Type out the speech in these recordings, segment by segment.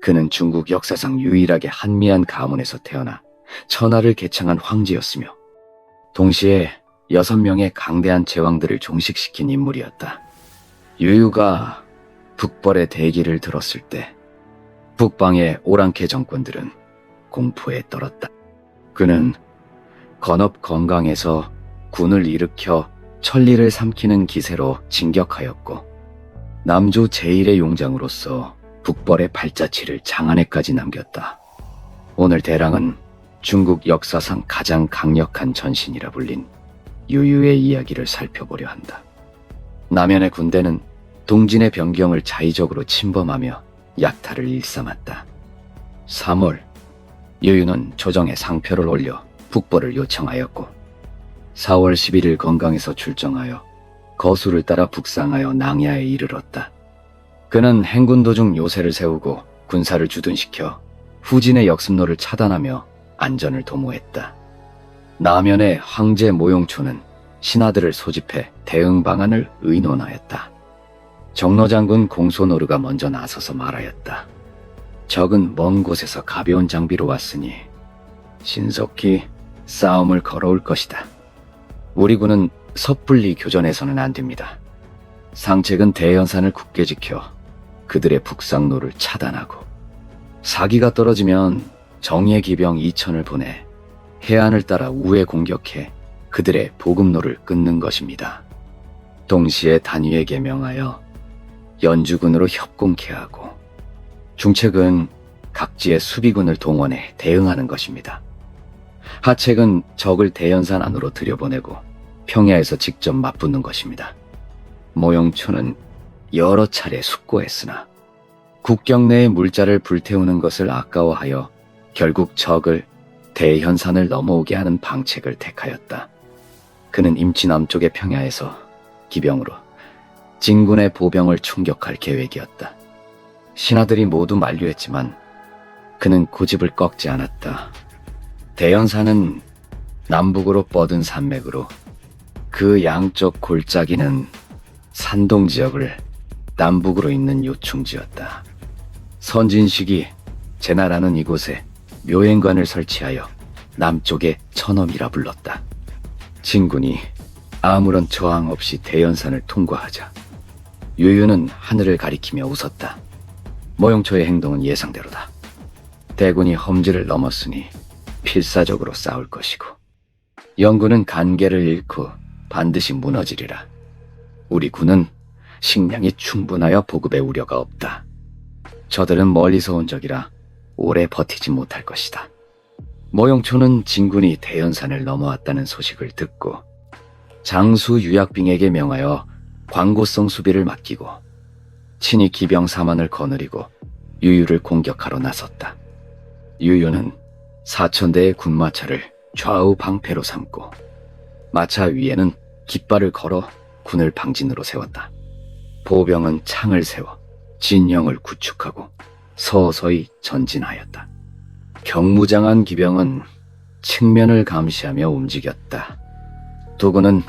그는 중국 역사상 유일하게 한미한 가문에서 태어나 천하를 개창한 황제였으며 동시에 여섯 명의 강대한 제왕들을 종식시킨 인물이었다. 유유가 북벌의 대기를 들었을 때 북방의 오랑캐 정권들은 공포에 떨었다. 그는 건업 건강에서 군을 일으켜 천리를 삼키는 기세로 진격하였고 남조 제1의 용장으로서 북벌의 발자취를 장안에까지 남겼다. 오늘 대랑은 중국 역사상 가장 강력한 전신이라 불린 유유의 이야기를 살펴보려 한다. 남현의 군대는 동진의 변경을 자의적으로 침범하며 약탈을 일삼았다. 3월, 유유는 조정에 상표를 올려 북벌을 요청하였고 4월 11일 건강에서 출정하여 거수를 따라 북상하여 낭야에 이르렀다. 그는 행군 도중 요새를 세우고 군사를 주둔시켜 후진의 역습로를 차단하며 안전을 도모했다. 남현의 황제 모용초는 신하들을 소집해 대응 방안을 의논하였다. 정로 장군 공소노르가 먼저 나서서 말하였다. 적은 먼 곳에서 가벼운 장비로 왔으니 신속히 싸움을 걸어올 것이다. 우리 군은 섣불리 교전해서는 안 됩니다. 상책은 대연산을 굳게 지켜 그들의 북상로를 차단하고 사기가 떨어지면 정예 기병 2천을 보내 해안을 따라 우에 공격해 그들의 보급로를 끊는 것입니다. 동시에 단위에게 명하여 연주군으로 협공케 하고 중책은 각지의 수비군을 동원해 대응하는 것입니다. 하책은 적을 대연산 안으로 들여보내고 평야에서 직접 맞붙는 것입니다. 모용초는 여러 차례 숙고했으나 국경 내의 물자를 불태우는 것을 아까워하여 결국 적을 대현산을 넘어오게 하는 방책을 택하였다. 그는 임치 남쪽의 평야에서 기병으로 진군의 보병을 충격할 계획이었다. 신하들이 모두 만류했지만 그는 고집을 꺾지 않았다. 대연산은 남북으로 뻗은 산맥으로 그 양쪽 골짜기는 산동 지역을 남북으로 있는 요충지였다. 선진식이 제나라는 이곳에 묘행관을 설치하여 남쪽에 천엄이라 불렀다. 진군이 아무런 저항 없이 대연산을 통과하자 유유는 하늘을 가리키며 웃었다. 모용초의 행동은 예상대로다. 대군이 험지를 넘었으니 필사적으로 싸울 것이고 영군은 간계를 잃고 반드시 무너지리라. 우리 군은 식량이 충분하여 보급에 우려가 없다. 저들은 멀리서 온 적이라 오래 버티지 못할 것이다. 모용초는 진군이 대연산을 넘어왔다는 소식을 듣고 장수 유약빙에게 명하여 광고성 수비를 맡기고 친히 기병 사만을 거느리고 유유를 공격하러 나섰다. 유유는 사천대의 군마차를 좌우 방패로 삼고 마차 위에는 깃발을 걸어 군을 방진으로 세웠다. 보병은 창을 세워 진영을 구축하고 서서히 전진하였다. 경무장한 기병은 측면을 감시하며 움직였다. 두군은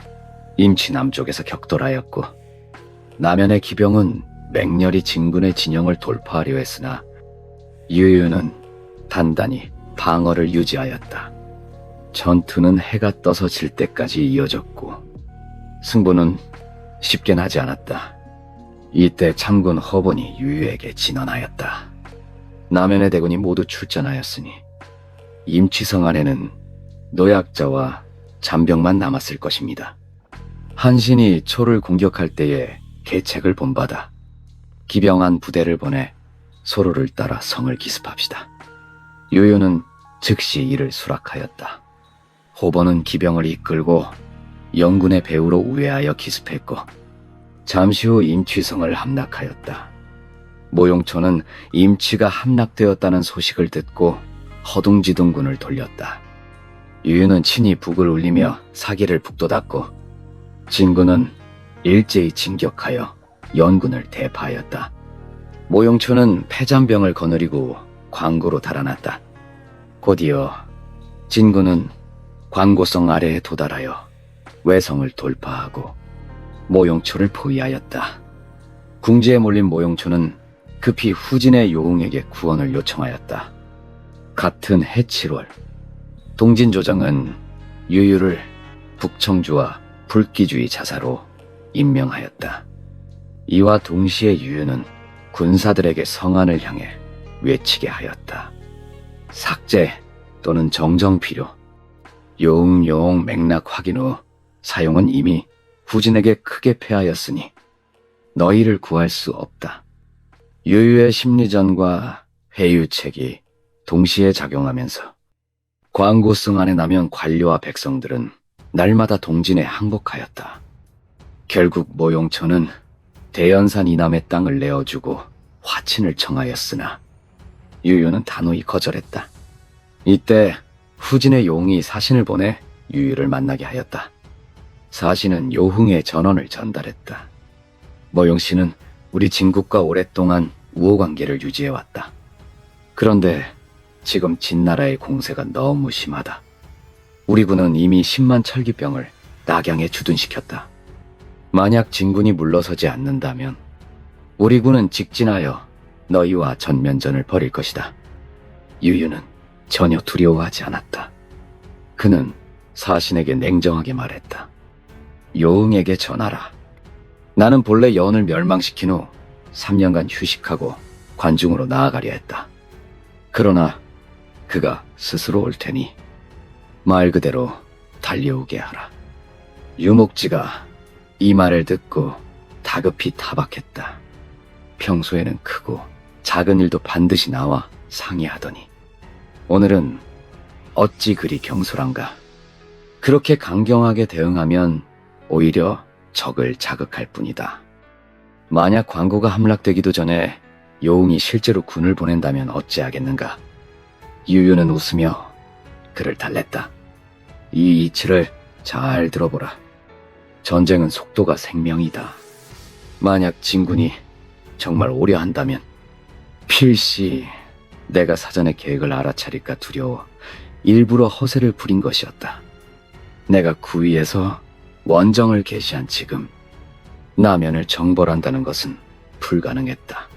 임치 남쪽에서 격돌하였고 남현의 기병은 맹렬히 진군의 진영을 돌파하려 했으나 유유는 단단히 방어를 유지하였다. 전투는 해가 떠서 질 때까지 이어졌고 승부는 쉽게 나지 않았다. 이때 참군 허본이 유유에게 진언하였다. 남현의 대군이 모두 출전하였으니 임치성 안에는 노약자와 잔병만 남았을 것입니다. 한신이 초를 공격할 때에 계책을 본받아 기병한 부대를 보내 소로를 따라 성을 기습합시다. 유유는 즉시 이를 수락하였다. 호번은 기병을 이끌고 영군의 배후로 우회하여 기습했고 잠시 후 임취성을 함락하였다. 모용초는 임치가 함락되었다는 소식을 듣고 허둥지둥군을 돌렸다. 유유는 친히 북을 울리며 사기를 북돋았고 진군은 일제히 진격하여 연군을 대파하였다. 모용초는 패잔병을 거느리고 광고로 달아났다. 곧이어 진군은 광고성 아래에 도달하여 외성을 돌파하고 모용초를 포위하였다. 궁지에 몰린 모용초는 급히 후진의 요웅에게 구원을 요청하였다. 같은 해 7월, 동진조정은 유유를 북청주와 불기주의 자사로 임명하였다. 이와 동시에 유유는 군사들에게 성안을 향해 외치게 하였다. 삭제 또는 정정 필요. 요웅요웅 맥락 확인 후 사용은 이미 후진에게 크게 패하였으니 너희를 구할 수 없다. 유유의 심리전과 회유책이 동시에 작용하면서 광고성 안에 나면 관료와 백성들은 날마다 동진에 항복하였다. 결국 모용천은 대연산 이남의 땅을 내어주고 화친을 청하였으나 유유는 단호히 거절했다. 이때 후진의 용이 사신을 보내 유유를 만나게 하였다. 사신은 요흥의 전언을 전달했다. 모용 씨는 우리 진국과 오랫동안 우호 관계를 유지해왔다. 그런데 지금 진나라의 공세가 너무 심하다. 우리 군은 이미 10만 철기병을 낙양에 주둔시켰다. 만약 진군이 물러서지 않는다면 우리 군은 직진하여 너희와 전면전을 벌일 것이다. 유유는 전혀 두려워하지 않았다. 그는 사신에게 냉정하게 말했다. 요응에게 전하라. 나는 본래 여원을 멸망시킨 후 3년간 휴식하고 관중으로 나아가려 했다. 그러나 그가 스스로 올 테니 말 그대로 달려오게 하라. 유목지가 이 말을 듣고 다급히 타박했다. 평소에는 크고 작은 일도 반드시 나와 상의하더니 오늘은 어찌 그리 경솔한가. 그렇게 강경하게 대응하면 오히려 적을 자극할 뿐이다. 만약 광고가 함락되기도 전에 요웅이 실제로 군을 보낸다면 어찌하겠는가. 유유는 웃으며 그를 달랬다. 이 이치를 잘 들어보라. 전쟁은 속도가 생명이다. 만약 진군이 정말 오려 한다면 필시 내가 사전에 계획을 알아차릴까 두려워 일부러 허세를 부린 것이었다. 내가 구위에서 원정을 개시한 지금 나면을 정벌한다는 것은 불가능했다.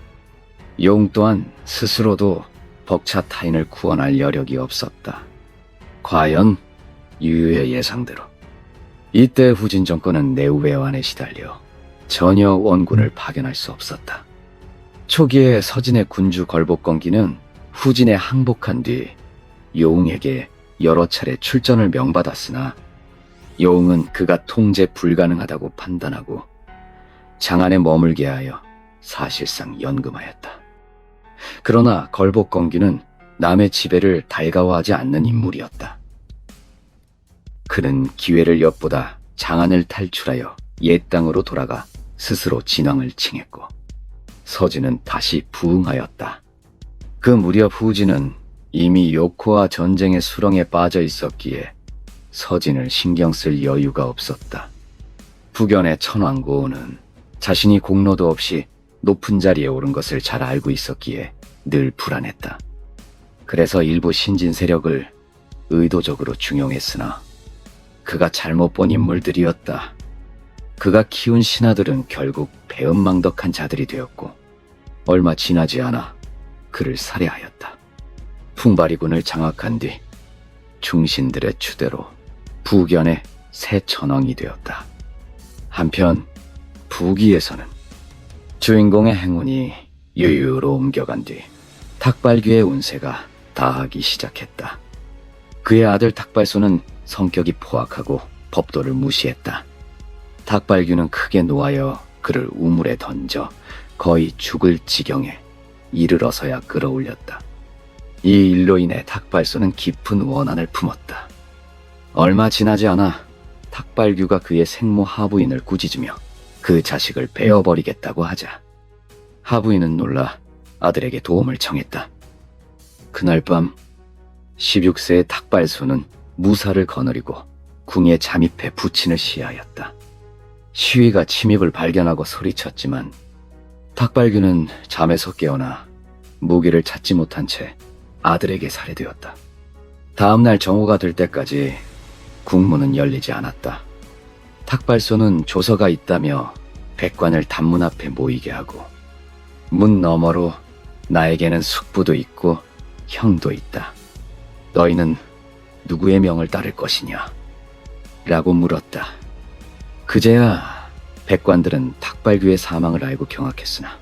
용 또한 스스로도 벅차 타인을 구원할 여력이 없었다. 과연 유유의 예상대로 이때 후진 정권은 내우외환에 시달려 전혀 원군을 파견할 수 없었다. 초기에 서진의 군주 걸복건기는 후진에 항복한 뒤 요웅에게 여러 차례 출전을 명받았으나 요웅은 그가 통제 불가능하다고 판단하고 장안에 머물게 하여 사실상 연금하였다. 그러나 걸복건기는 남의 지배를 달가워하지 않는 인물이었다. 그는 기회를 엿보다 장안을 탈출하여 옛 땅으로 돌아가 스스로 진왕을 칭했고 서진은 다시 부흥하였다. 그 무렵 후진은 이미 요코와 전쟁의 수렁에 빠져 있었기에 서진을 신경 쓸 여유가 없었다. 부견의 천왕고우는 자신이 공로도 없이 높은 자리에 오른 것을 잘 알고 있었기에 늘 불안했다. 그래서 일부 신진 세력을 의도적으로 중용했으나 그가 잘못 본 인물들이었다. 그가 키운 신하들은 결국 배은망덕한 자들이 되었고 얼마 지나지 않아 그를 살해하였다. 풍바리군을 장악한 뒤 중신들의 추대로 부견의 새 천왕이 되었다. 한편 부기에서는 주인공의 행운이 유유로 옮겨간 뒤 탁발귀의 운세가 다하기 시작했다. 그의 아들 탁발소는 성격이 포악하고 법도를 무시했다. 탁발규는 크게 노하여 그를 우물에 던져 거의 죽을 지경에 이르러서야 끌어올렸다. 이 일로 인해 탁발소는 깊은 원한을 품었다. 얼마 지나지 않아 탁발규가 그의 생모 하부인을 꾸짖으며 그 자식을 베어버리겠다고 하자 하부인은 놀라 아들에게 도움을 청했다. 그날 밤 16세의 탁발소는 무사를 거느리고 궁에 잠입해 부친을 시하였다. 시위가 침입을 발견하고 소리쳤지만 탁발규는 잠에서 깨어나 무기를 찾지 못한 채 아들에게 살해되었다. 다음날 정오가 될 때까지 국문은 열리지 않았다. 탁발소는 조서가 있다며 백관을 단문 앞에 모이게 하고 문 너머로 나에게는 숙부도 있고 형도 있다. 너희는 누구의 명을 따를 것이냐? 라고 물었다. 그제야 백관들은 탁발규의 사망을 알고 경악했으나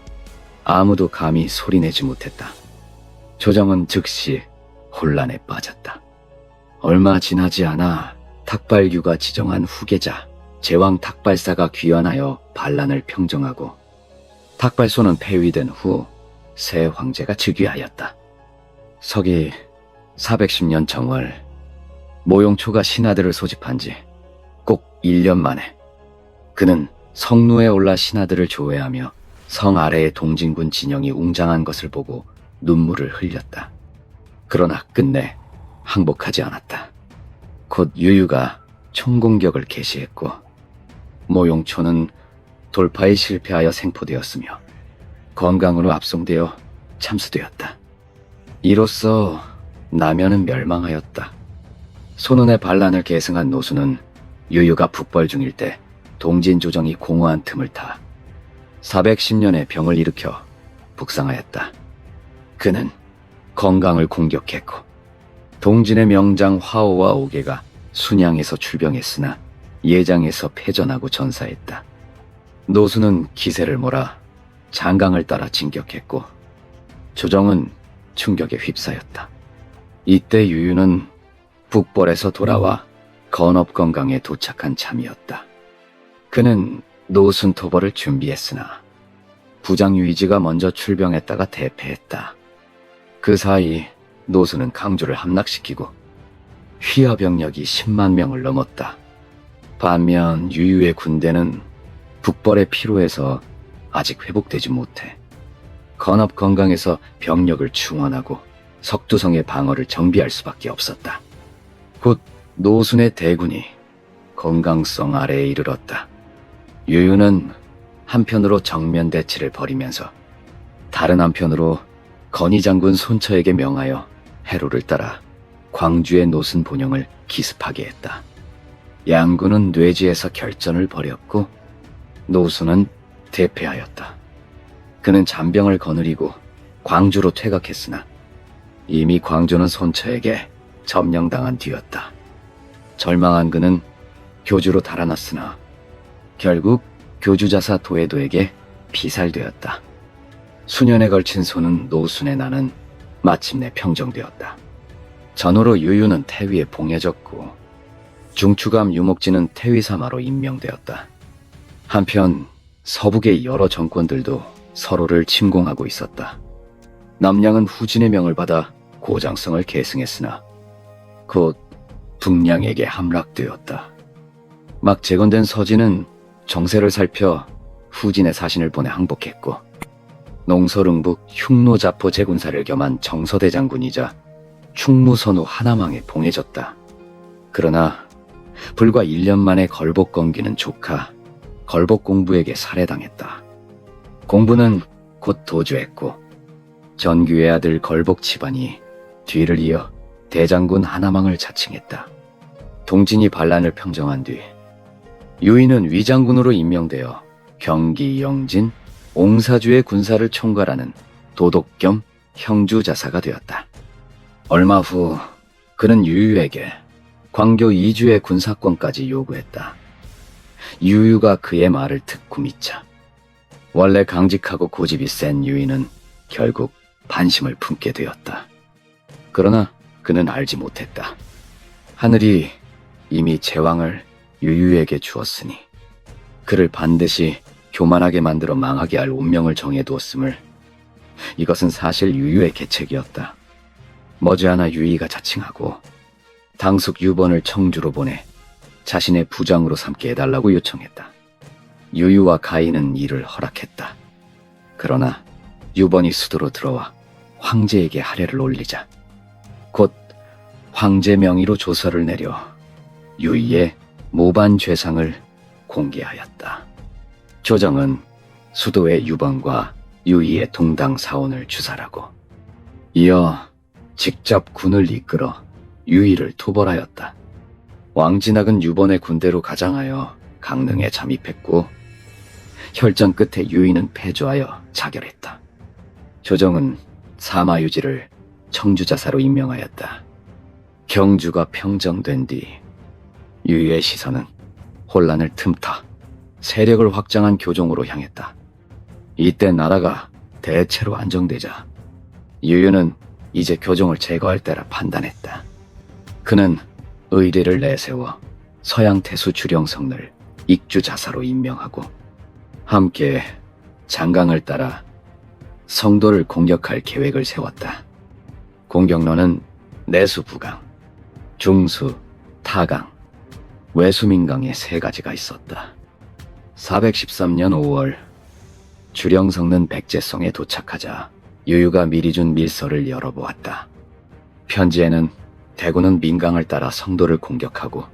아무도 감히 소리내지 못했다. 조정은 즉시 혼란에 빠졌다. 얼마 지나지 않아 탁발규가 지정한 후계자 제왕 탁발사가 귀환하여 반란을 평정하고 탁발소는 폐위된 후 새 황제가 즉위하였다. 서기 410년 정월 모용초가 신하들을 소집한 지 꼭 1년 만에 그는 성루에 올라 신하들을 조회하며 성 아래의 동진군 진영이 웅장한 것을 보고 눈물을 흘렸다. 그러나 끝내 항복하지 않았다. 곧 유유가 총공격을 개시했고 모용초는 돌파에 실패하여 생포되었으며 건강으로 압송되어 참수되었다. 이로써 남현은 멸망하였다. 손은의 반란을 계승한 노수는 유유가 북벌 중일 때 동진 조정이 공허한 틈을 타 410년에 병을 일으켜 북상하였다. 그는 건강을 공격했고 동진의 명장 화오와 오계가 순양에서 출병했으나 예장에서 패전하고 전사했다. 노수는 기세를 몰아 장강을 따라 진격했고 조정은 충격에 휩싸였다. 이때 유유는 북벌에서 돌아와 건업건강에 도착한 참이었다. 그는 노순토벌을 준비했으나 부장 유이지가 먼저 출병했다가 대패했다. 그 사이 노수는 강조를 함락시키고 휘하 병력이 10만 명을 넘었다. 반면 유유의 군대는 북벌의 피로에서 아직 회복되지 못해 건업 건강에서 병력을 충원하고 석두성의 방어를 정비할 수밖에 없었다. 곧 노순의 대군이 건강성 아래에 이르렀다. 유유는 한편으로 정면 대치를 벌이면서 다른 한편으로 건희 장군 손처에게 명하여 해로를 따라 광주의 노순 본영을 기습하게 했다. 양군은 뇌지에서 결전을 벌였고 노순은 대패하였다. 그는 잔병을 거느리고 광주로 퇴각했으나 이미 광주는 손처에게 점령당한 뒤였다. 절망한 그는 교주로 달아났으나 결국 교주자사 도에도에게 피살되었다. 수년에 걸친 손은 노순의 나는 마침내 평정되었다. 전후로 유유는 태위에 봉해졌고 중추감 유목지는 태위사마로 임명되었다. 한편 서북의 여러 정권들도 서로를 침공하고 있었다. 남량은 후진의 명을 받아 고장성을 계승했으나 곧 북량에게 함락되었다. 막 재건된 서진은 정세를 살펴 후진의 사신을 보내 항복했고 농서릉북 흉노자포 제군사를 겸한 정서대 장군이자 충무선우 하나망에 봉해졌다. 그러나 불과 1년 만에 걸복 건기는 조카 걸복 공부에게 살해당했다. 공부는 곧 도주했고 전규의 아들 걸복 집안이 뒤를 이어 대장군 하나망을 자칭했다. 동진이 반란을 평정한 뒤 유인은 위장군으로 임명되어 경기 영진 옹사주의 군사를 총괄하는 도독 겸 형주 자사가 되었다. 얼마 후 그는 유유에게 광교 이주의 군사권까지 요구했다. 유유가 그의 말을 듣고 미쳐 원래 강직하고 고집이 센 유인은 결국 반심을 품게 되었다. 그러나 그는 알지 못했다. 하늘이 이미 제왕을 유유에게 주었으니 그를 반드시 교만하게 만들어 망하게 할 운명을 정해두었음을 이것은 사실 유유의 계책이었다. 머지않아 유이가 자칭하고 당숙 유번을 청주로 보내 자신의 부장으로 삼게 해달라고 요청했다. 유유와 가인은 이를 허락했다. 그러나 유번이 수도로 들어와 황제에게 할애를 올리자 곧 황제 명의로 조서를 내려 유이의 모반 죄상을 공개하였다. 조정은 수도의 유번과 유이의 동당 사원을 주살하고 이어 직접 군을 이끌어 유이를 토벌하였다. 왕진학은 유번의 군대로 가장하여 강릉에 잠입했고 혈전 끝에 유이는 패조하여 자결했다. 조정은 사마유지를 청주자사로 임명하였다. 경주가 평정된 뒤 유유의 시선은 혼란을 틈타 세력을 확장한 교종으로 향했다. 이때 나라가 대체로 안정되자 유유는 이제 교종을 제거할 때라 판단했다. 그는 의리를 내세워 서양 태수 주령성을 익주자사로 임명하고 함께 장강을 따라 성도를 공격할 계획을 세웠다. 공격로는 내수부강, 중수, 타강, 외수민강의 세 가지가 있었다. 413년 5월 주령성는 백제성에 도착하자 유유가 미리 준 밀서를 열어보았다. 편지에는 대구는 민강을 따라 성도를 공격하고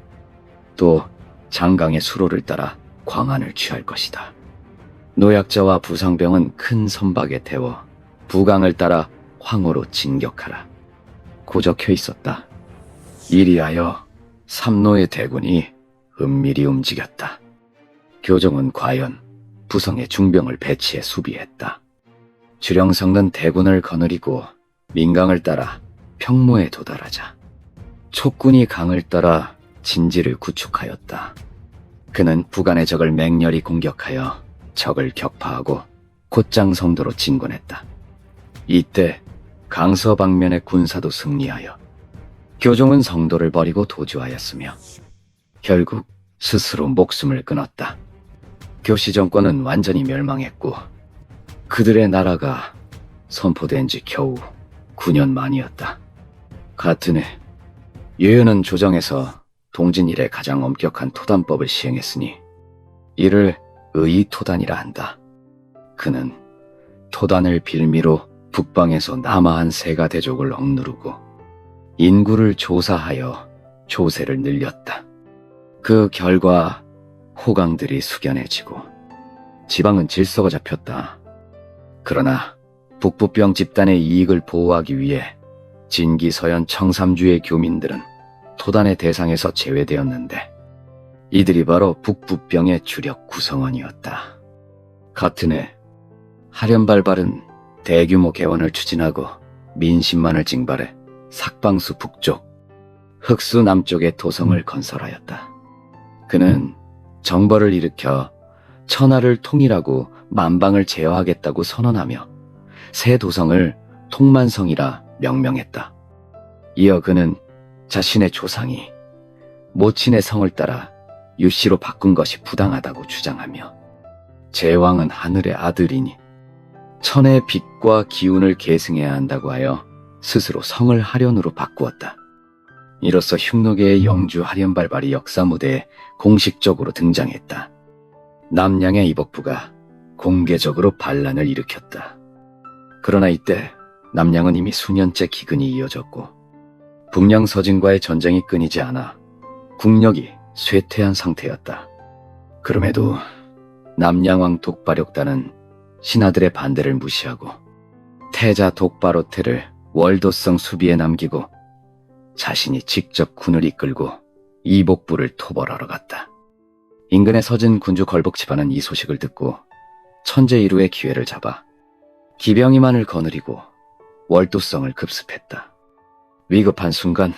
또 장강의 수로를 따라 광안을 취할 것이다. 노약자와 부상병은 큰 선박에 태워 부강을 따라 황호로 진격하라. 고적혀 있었다. 이리하여 삼노의 대군이 은밀히 움직였다. 교정은 과연 부성의 중병을 배치해 수비했다. 주령성은 대군을 거느리고 민강을 따라 평모에 도달하자 촉군이 강을 따라 진지를 구축하였다. 그는 부간의 적을 맹렬히 공격하여 적을 격파하고 곧장 성도로 진군했다. 이때 강서 방면의 군사도 승리하여 교종은 성도를 버리고 도주하였으며 결국 스스로 목숨을 끊었다. 교시 정권은 완전히 멸망했고 그들의 나라가 선포된 지 겨우 9년 만이었다. 같은 해 유유는 조정에서 동진 이래 가장 엄격한 토단법을 시행했으니 이를 의토단이라 한다. 그는 토단을 빌미로 북방에서 남아한 세가 대족을 억누르고 인구를 조사하여 조세를 늘렸다. 그 결과 호강들이 숙연해지고 지방은 질서가 잡혔다. 그러나 북부병 집단의 이익을 보호하기 위해 진기서연 청삼주의 교민들은 토단의 대상에서 제외되었는데 이들이 바로 북부병의 주력 구성원이었다. 같은 해 하련발발은 대규모 개원을 추진하고 민심만을 징발해 삭방수 북쪽, 흑수 남쪽의 도성을 건설하였다. 그는 정벌을 일으켜 천하를 통일하고 만방을 제어하겠다고 선언하며 새 도성을 통만성이라 명명했다. 이어 그는 자신의 조상이 모친의 성을 따라 유씨로 바꾼 것이 부당하다고 주장하며 제왕은 하늘의 아들이니 천의 빛과 기운을 계승해야 한다고 하여 스스로 성을 하련으로 바꾸었다. 이로써 흉노계의 영주 하련발발이 역사 무대에 공식적으로 등장했다. 남양의 이복부가 공개적으로 반란을 일으켰다. 그러나 이때 남양은 이미 수년째 기근이 이어졌고 북량 서진과의 전쟁이 끊이지 않아 국력이 쇠퇴한 상태였다. 그럼에도 남양왕 독바력단은 신하들의 반대를 무시하고 태자 독바로테를 월도성 수비에 남기고 자신이 직접 군을 이끌고 이복부를 토벌하러 갔다. 인근의 서진 군주 걸복 집안은 이 소식을 듣고 천재 이루의 기회를 잡아 기병이만을 거느리고 월도성을 급습했다. 위급한 순간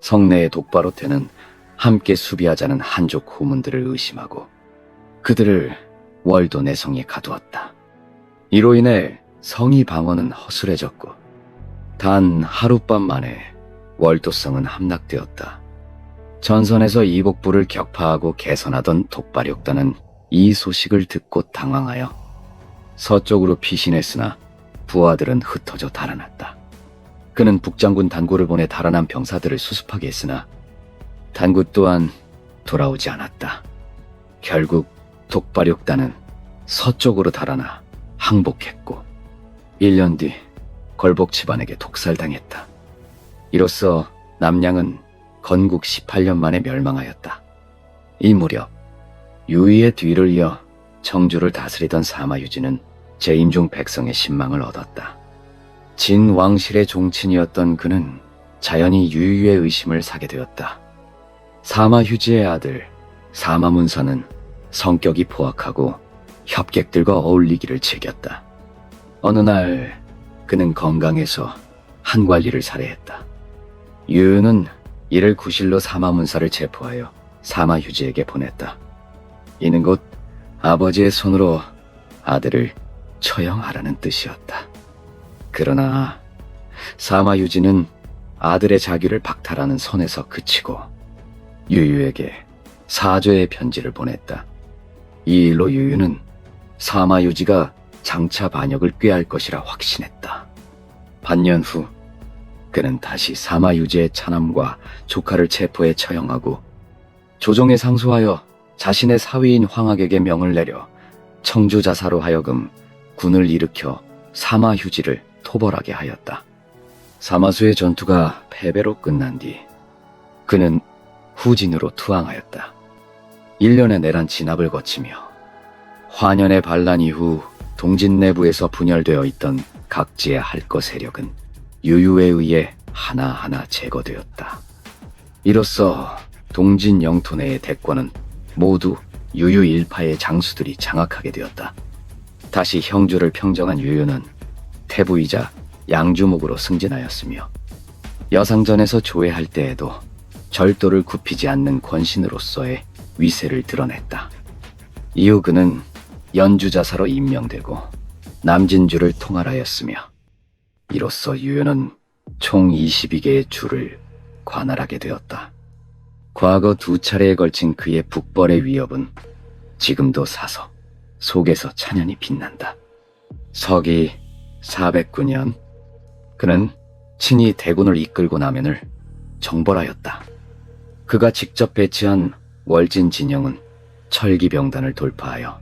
성내의 독바로테는 함께 수비하자는 한족 후문들을 의심하고 그들을 월도 내성에 가두었다. 이로 인해 성이 방어는 허술해졌고 단 하룻밤 만에 월도성은 함락되었다. 전선에서 이복부를 격파하고 개선하던 독발욕단은 이 소식을 듣고 당황하여 서쪽으로 피신했으나 부하들은 흩어져 달아났다. 그는 북장군 단고를 보내 달아난 병사들을 수습하게 했으나 단구 또한 돌아오지 않았다. 결국 독발욕단은 서쪽으로 달아나 항복했고 1년 뒤 걸복 집안에게 독살당했다. 이로써 남양은 건국 18년 만에 멸망하였다. 이 무렵 유이의 뒤를 이어 청주를 다스리던 사마유지는 재임종 백성의 신망을 얻었다. 진 왕실의 종친이었던 그는 자연히 유유의 의심을 사게 되었다. 사마휴지의 아들 사마문서는 성격이 포악하고 협객들과 어울리기를 즐겼다. 어느 날 그는 건강해서 한 관리를 살해했다. 유유는 이를 구실로 사마문사를 체포하여 사마유지에게 보냈다. 이는 곧 아버지의 손으로 아들을 처형하라는 뜻이었다. 그러나 사마유지는 아들의 자규를 박탈하는 선에서 그치고 유유에게 사죄의 편지를 보냈다. 이 일로 유유는 사마유지가 장차 반역을 꾀할 것이라 확신했다. 반년 후 그는 다시 사마유지의 차남과 조카를 체포해 처형하고 조정에 상소하여 자신의 사위인 황학에게 명을 내려 청주자사로 하여금 군을 일으켜 사마휴지를 토벌하게 하였다. 사마수의 전투가 패배로 끝난 뒤 그는 후진으로 투항하였다. 1년의 내란 진압을 거치며 화년의 반란 이후 동진 내부에서 분열되어 있던 각지의 할거 세력은 유유에 의해 하나하나 제거되었다. 이로써 동진 영토 내의 대권은 모두 유유 일파의 장수들이 장악하게 되었다. 다시 형주를 평정한 유유는 태부이자 양주목으로 승진하였으며 여상전에서 조회할 때에도 절도를 굽히지 않는 권신으로서의 위세를 드러냈다. 이후 그는 연주자사로 임명되고 남진주를 통할하였으며 이로써 유유는 총 22개의 주를 관할하게 되었다. 과거 두 차례에 걸친 그의 북벌의 위협은 지금도 사서 속에서 찬연히 빛난다. 서기 409년 그는 친히 대군을 이끌고 나면을 정벌하였다. 그가 직접 배치한 월진 진영은 철기병단을 돌파하여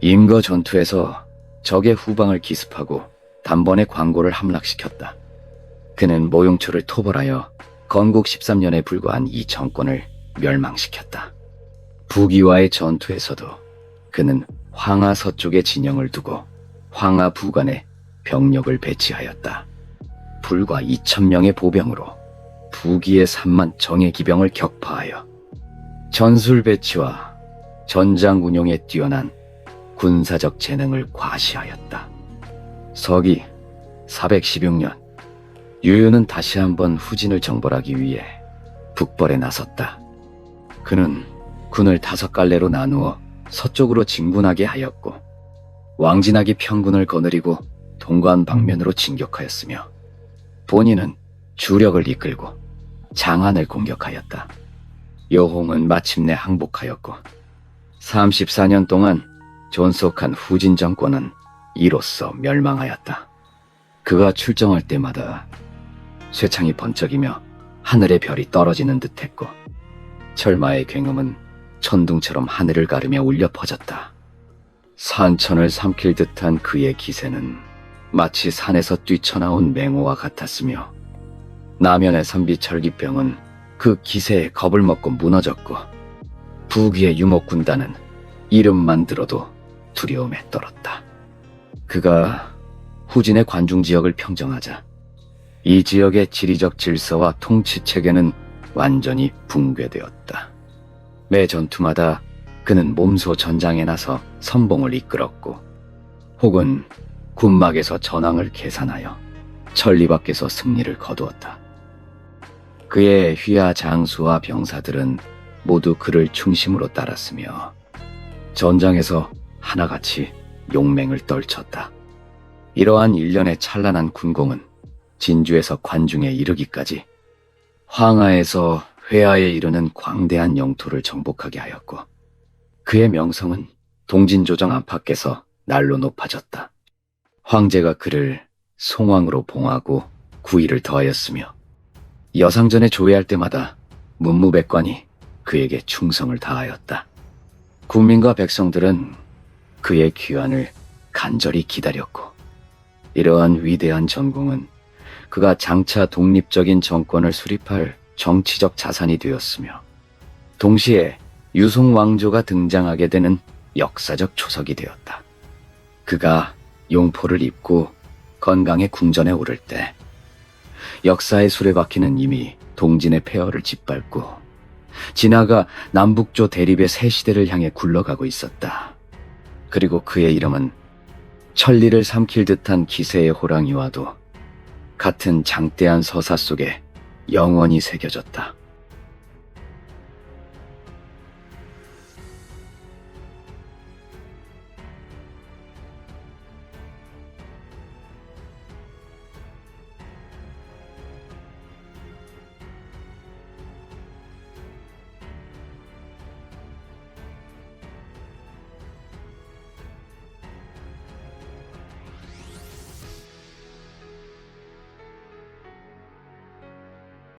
임거 전투에서 적의 후방을 기습하고 단번에 광고를 함락시켰다. 그는 모용초를 토벌하여 건국 13년에 불과한 이 정권을 멸망시켰다. 부기와의 전투에서도 그는 황하 서쪽에 진영을 두고 황하 부관에 병력을 배치하였다. 불과 2천명의 보병으로 부기의 3만 정예 기병을 격파하여 전술 배치와 전장 운용에 뛰어난 군사적 재능을 과시하였다. 서기 416년 유유는 다시 한번 후진을 정벌하기 위해 북벌에 나섰다. 그는 군을 다섯 갈래로 나누어 서쪽으로 진군하게 하였고 왕진하기 평군을 거느리고 동관 방면으로 진격하였으며 본인은 주력을 이끌고 장안을 공격하였다. 여홍은 마침내 항복하였고 34년 동안 존속한 후진 정권은 이로써 멸망하였다. 그가 출정할 때마다 쇠창이 번쩍이며 하늘의 별이 떨어지는 듯했고 철마의 굉음은 천둥처럼 하늘을 가르며 울려 퍼졌다. 산천을 삼킬 듯한 그의 기세는 마치 산에서 뛰쳐나온 맹호와 같았으며 남연의 선비 철기병은 그 기세에 겁을 먹고 무너졌고 부귀의 유목군단은 이름만 들어도 두려움에 떨었다. 그가 후진의 관중 지역을 평정하자 이 지역의 지리적 질서와 통치 체계는 완전히 붕괴되었다. 매 전투마다 그는 몸소 전장에 나서 선봉을 이끌었고 혹은 군막에서 전황을 계산하여 천리 밖에서 승리를 거두었다. 그의 휘하 장수와 병사들은 모두 그를 중심으로 따랐으며 전장에서 하나같이 용맹을 떨쳤다. 이러한 일련의 찬란한 군공은 진주에서 관중에 이르기까지 황하에서 회하에 이르는 광대한 영토를 정복하게 하였고 그의 명성은 동진조정 안팎에서 날로 높아졌다. 황제가 그를 송왕으로 봉하고 구의를 더하였으며 여상전에 조회할 때마다 문무백관이 그에게 충성을 다하였다. 국민과 백성들은 그의 귀환을 간절히 기다렸고 이러한 위대한 전공은 그가 장차 독립적인 정권을 수립할 정치적 자산이 되었으며 동시에 유송 왕조가 등장하게 되는 역사적 초석이 되었다. 그가 용포를 입고 건강의 궁전에 오를 때 역사의 수레바퀴는 이미 동진의 폐허를 짓밟고 진화가 남북조 대립의 새 시대를 향해 굴러가고 있었다. 그리고 그의 이름은 천리를 삼킬 듯한 기세의 호랑이와도 같은 장대한 서사 속에 영원히 새겨졌다.